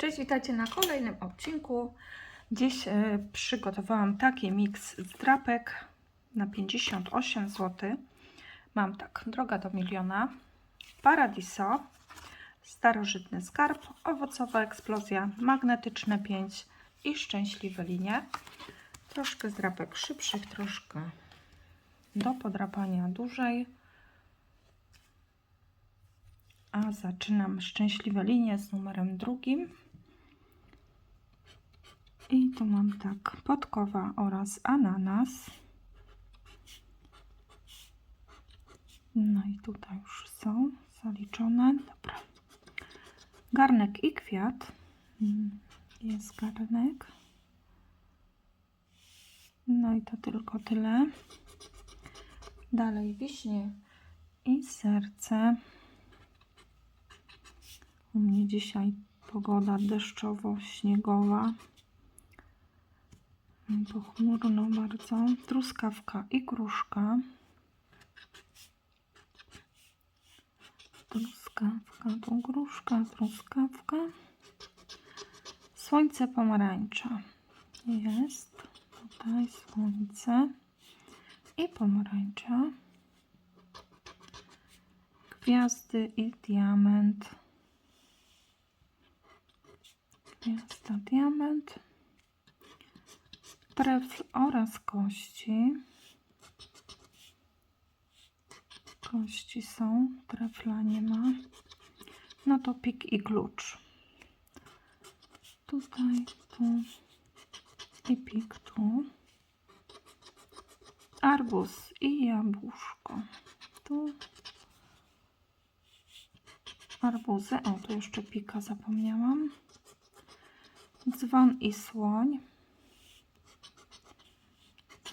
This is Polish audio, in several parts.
Cześć, witajcie na kolejnym odcinku. Dziś e, przygotowałam taki miks z drapek na 58 zł. Mam tak, droga do miliona, Paradiso, starożytny skarb, owocowa eksplozja, magnetyczne 5 i szczęśliwe linie. Troszkę z drapek szybszych, troszkę do podrapania dłużej. A zaczynam szczęśliwe linie z numerem drugim. I tu mam tak podkowa oraz ananas. No i tutaj już są zaliczone. Dobra. Garnek i kwiat. Mm, Jest garnek. No i to tylko tyle. Dalej wiśnie i serce. U mnie dzisiaj pogoda deszczowo-śniegowa. Pochmurno bardzo. Truskawka i gruszka. Truskawka, tu gruszka, truskawka. Słońce pomarańcza. Jest. Tutaj słońce i pomarańcza. Gwiazdy i diament. Gwiazda, diament. Trefl oraz kości. Kości są, trefla nie ma. No to pik i klucz. Tutaj, tu i pik tu. Arbuz i jabłuszko. Tu arbuzy. O, tu jeszcze pika zapomniałam. Dzwon i słoń.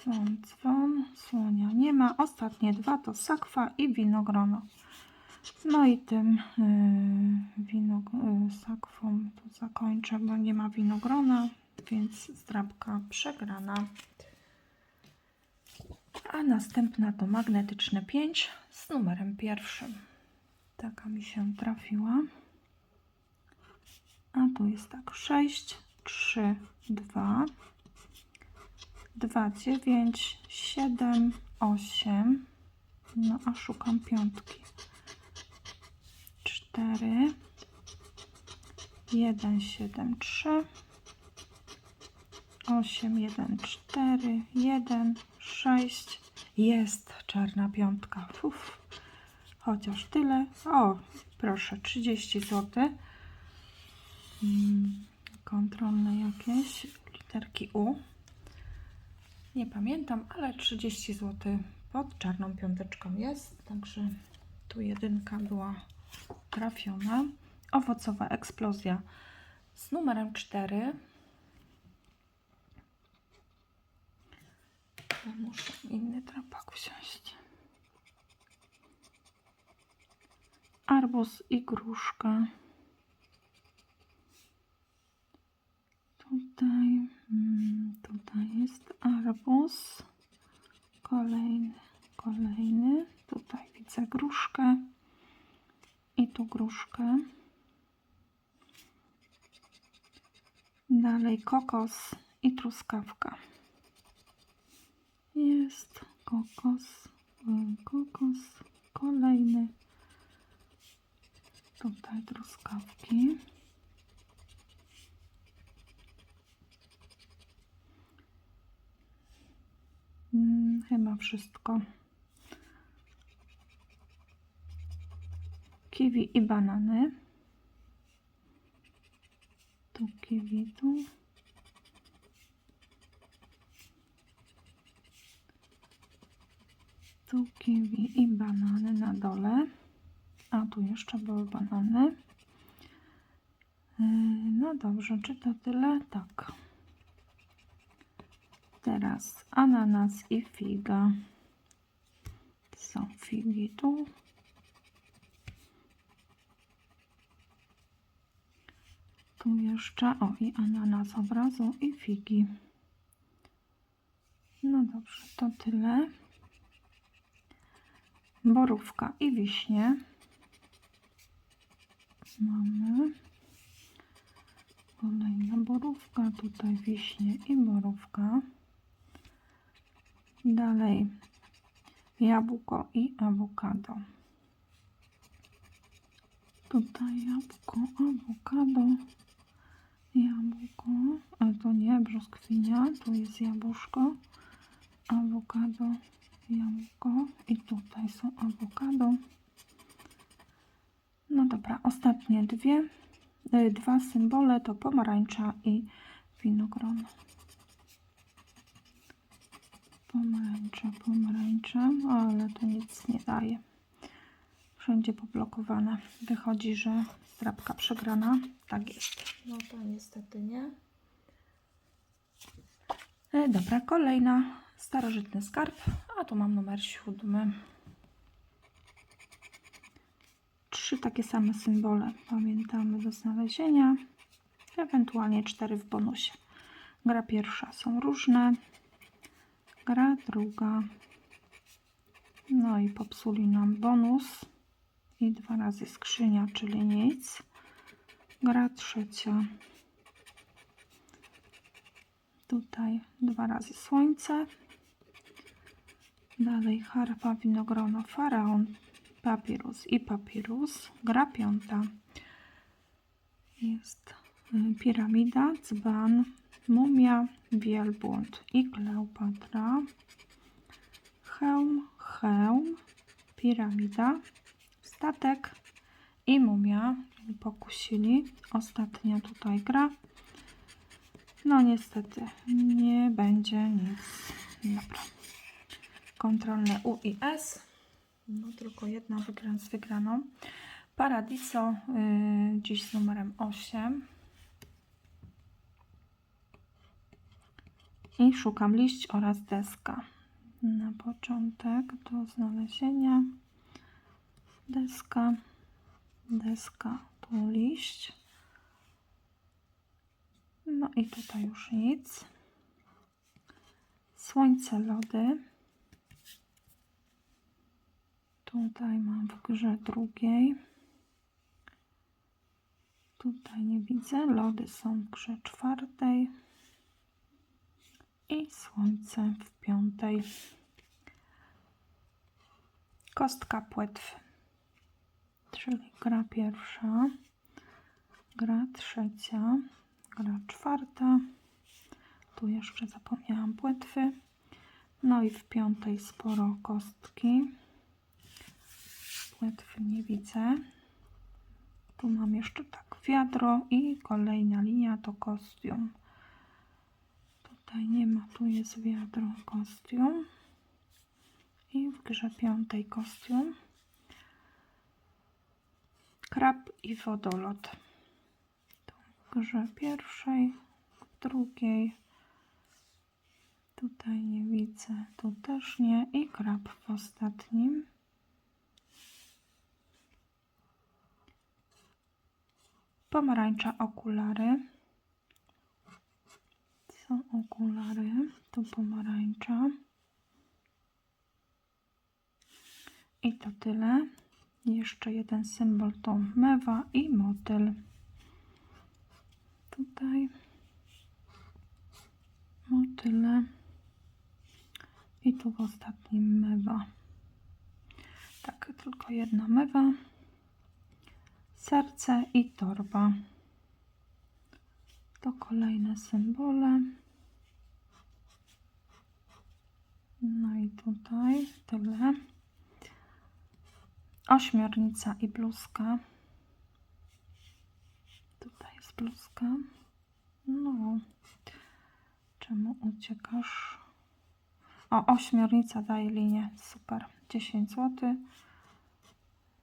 Dzwon, dzwon, słonia nie ma. Ostatnie dwa to sakwa i winogrono. No i tym yy, wino, yy, sakwą tu zakończę, bo nie ma winogrona, więc zdrabka przegrana. A następna to magnetyczne 5 z numerem pierwszym. Taka mi się trafiła. A tu jest tak 6, 3, 2, 2, 9, 7, 8. No a szukam piątki. 4, 1, 7, 3, 8, 1, 4, 1, 6. Jest czarna piątka. Uf. Chociaż tyle. O, proszę, 30 zł. Mm, kontrolne jakieś literki U. Nie pamiętam, ale 30 zł pod czarną piąteczką jest. Także tu jedynka była trafiona. Owocowa eksplozja z numerem 4. Ja muszę inny drapak wziąć. Arbuz i gruszka. Tutaj, mm, tutaj jest arbuz. Kolejny, kolejny. Tutaj widzę gruszkę. I tu gruszkę. Dalej kokos i truskawka. Jest kokos, y, kokos, kolejny. Tutaj truskawki. Chyba wszystko. Kiwi i banany. Tu kiwi, tu. Tu kiwi i banany na dole. A tu jeszcze były banany. Yy, No dobrze, czy to tyle? Tak. Teraz ananas i figa. Są figi tu. Tu jeszcze, o i ananas obrazu i figi. No dobrze, to tyle. Borówka i wiśnie. Mamy. Kolejna borówka, tutaj wiśnie i borówka. Dalej jabłko i awokado. Tutaj jabłko, awokado, jabłko, a to nie brzoskwinia, tu jest jabłuszko, awokado, jabłko i tutaj są awokado. No dobra, ostatnie dwie, y, dwa symbole to pomarańcza i winogron. Pomarańcza, pomarańcza, ale to nic nie daje. Wszędzie poblokowane. Wychodzi, że strapka przegrana. Tak jest. No to niestety nie. E, dobra, kolejna. Starożytny skarb. A tu mam numer siódmy. Trzy takie same symbole pamiętamy do znalezienia. Ewentualnie cztery w bonusie. Gra pierwsza są różne. Gra druga. No i popsuli nam bonus. I dwa razy skrzynia, czyli nic. Gra trzecia. Tutaj dwa razy słońce. Dalej harfa, winogrono, faraon, papirus i papirus. Gra piąta. Jest y, piramida, dzban, mumia, wielbłąd i Kleopatra. Hełm, hełm, piramida, statek i mumia. Pokusili. Ostatnia tutaj gra. No niestety nie będzie nic. Dobra. Kontrolne U i S. No tylko jedna wygra z wygraną. Paradiso yy, dziś z numerem 8. I szukam liść oraz deska. Na początek do znalezienia deska, deska, tu liść. No i tutaj już nic. Słońce, lody. Tutaj mam w grze drugiej. Tutaj nie widzę. Lody są w grze czwartej. I słońce w piątej. Kostka płetw. Czyli gra pierwsza, gra trzecia, gra czwarta. Tu jeszcze zapomniałam płetwy. No i w piątej sporo kostki. Płetwy nie widzę. Tu mam jeszcze tak wiadro i kolejna linia to kostium. Tutaj nie ma, tu jest wiadro, kostium. I w grze piątej kostium. Krab i wodolot. Tu w grze pierwszej, drugiej. Tutaj nie widzę, tu też nie. I krab w ostatnim. Pomarańcza okulary. Są okulary. Tu pomarańcza. I to tyle. Jeszcze jeden symbol to mewa i motyl. Tutaj motyle. I tu w ostatnim mewa. Tak, tylko jedna mewa. Serce i torba. To kolejne symbole. No i tutaj tyle. Ośmiornica i bluzka. Tutaj jest bluzka. No. Czemu uciekasz? O, ośmiornica daje linię. Super. 10 zł.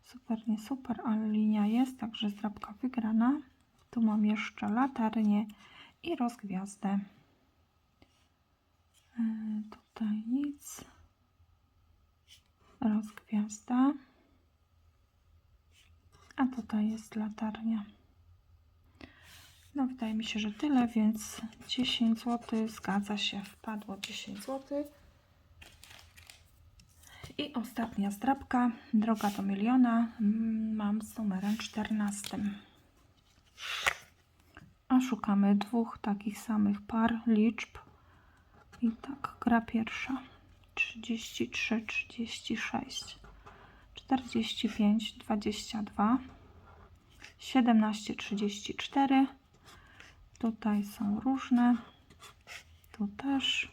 Super, nie super, ale linia jest, także zdrabka wygrana. Tu mam jeszcze latarnię i rozgwiazdę. Yy, tutaj nic. Rozgwiazda. A tutaj jest latarnia. No wydaje mi się, że tyle, więc 10 zł zgadza się, wpadło 10 zł. I ostatnia zdrabka, droga do miliona, mm, mam z numerem 14. Szukamy dwóch takich samych par liczb. I tak, gra pierwsza. 33, 36, 45, 22, 17, 34. Tutaj są różne. Tu też.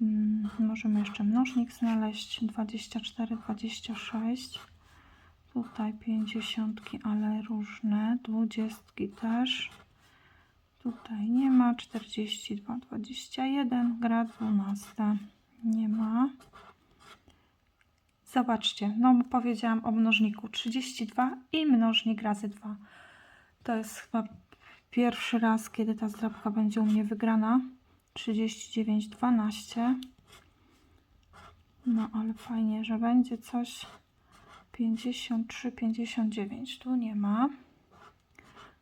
Mm, możemy jeszcze mnożnik znaleźć. 24, 26. Tutaj 50, ale różne. 20 też. Tutaj nie ma. 42, 21. Gra 12. Nie ma. Zobaczcie, no powiedziałam o mnożniku 32 i mnożnik razy 2. To jest chyba pierwszy raz, kiedy ta zdrabka będzie u mnie wygrana. 39, 12. No ale fajnie, że będzie coś 53, 59. Tu nie ma.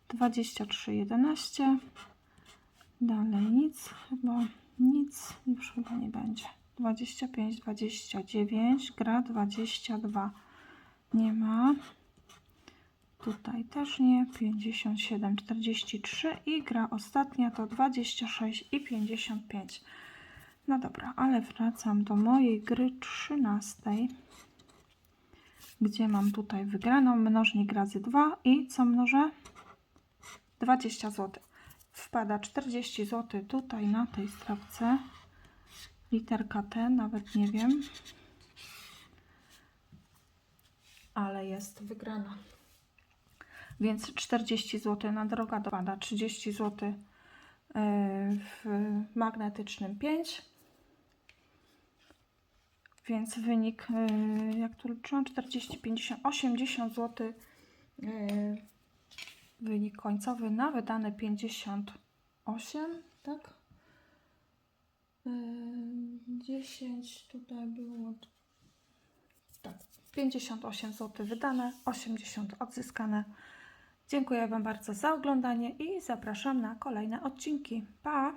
23, 11. Dalej nic, chyba nic już chyba nie będzie. 25, 29, gra 22. Nie ma. Tutaj też nie. 57, 43 i gra ostatnia to 26 i 55. No dobra, ale wracam do mojej gry 13, gdzie mam tutaj wygraną mnożnik razy 2 i co mnożę? 20 zł. Wpada 40 zł tutaj na tej strawce. Literka T, nawet nie wiem. Ale jest wygrana. Więc 40 zł na droga dopada, 30 zł w magnetycznym 5. Więc wynik, yy, jak tu liczyłam, 40, 50, 80 zł. Wynik końcowy na wydane 58, tak? Yy, 10 tutaj było. Tak, 58 zł wydane, 80 odzyskane. Dziękuję Wam bardzo za oglądanie i zapraszam na kolejne odcinki. Pa!